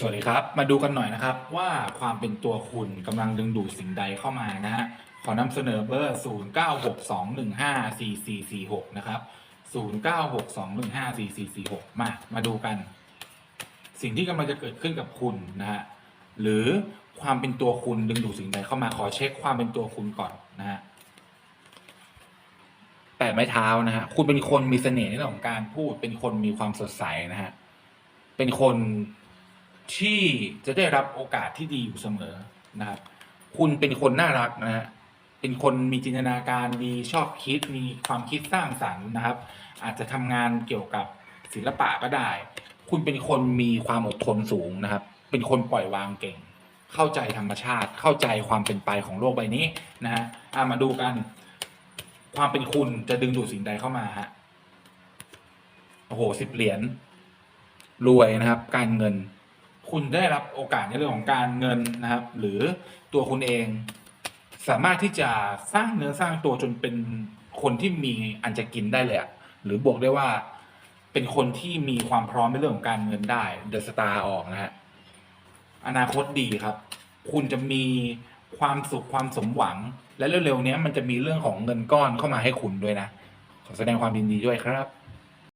สวัสดีครับ มาดูกันหน่อยนะครับว่าความเป็นตัวคุณกำลังดึงดูดสิ่งใดเข้ามานะฮะขอนำเสนอเบอร์ 0 9 6 2 1 5 4 4 4 6 นะครับ 0 9 6 2 1 5 4 4 4 6 มา มาดูกัน สิ่งที่กำลังจะเกิดขึ้นกับคุณนะฮะหรือความเป็นตัวคุณดึงดูดสิ่งใดเข้ามาขอเช็คความเป็นตัวคุณก่อนนะฮะแปดไม้เท้านะฮะคุณเป็นคนมีเสน่ห์ในเรื่องของการพูดเป็นคนมีความสดใสนะฮะเป็นคน ที่จะได้รับโอกาสที่ดีอยู่เสมอนะครับ คุณเป็นคนน่ารักนะฮะเป็นคนมีจินตนาการดีชอบคิดมีความคิดสร้างสรรค์นะครับ อาจจะทำงานเกี่ยวกับศิลปะก็ได้ คุณเป็นคนมีความอดทนสูงนะครับ เป็นคนปล่อยวางเก่ง เข้าใจธรรมชาติ เข้าใจความเป็นไปของโลกใบนี้นะฮะอะมาดูกัน ความเป็นคุณจะดึงดูดสิ่งใดเข้ามาฮะโอ้โหสิบเหรียญรวยนะครับ การเงิน คุณได้รับโอกาสในเรื่องของการเงินนะครับ หรือตัวคุณเอง สามารถที่จะสร้างเนื้อสร้างตัวจนเป็นคนที่มีอันจะกินได้เลยหรือบวกได้ว่าเป็นคนที่มีความพร้อมในเรื่องของการเงินได้เดอะสตาร์ออกนะฮะอนาคตดีครับ คุณจะมีความสุขความสมหวัง และเร็วๆนี้มันจะมีเรื่องของเงินก้อนเข้ามาให้คุณด้วยนะ ขอแสดงความยินดีด้วยครับ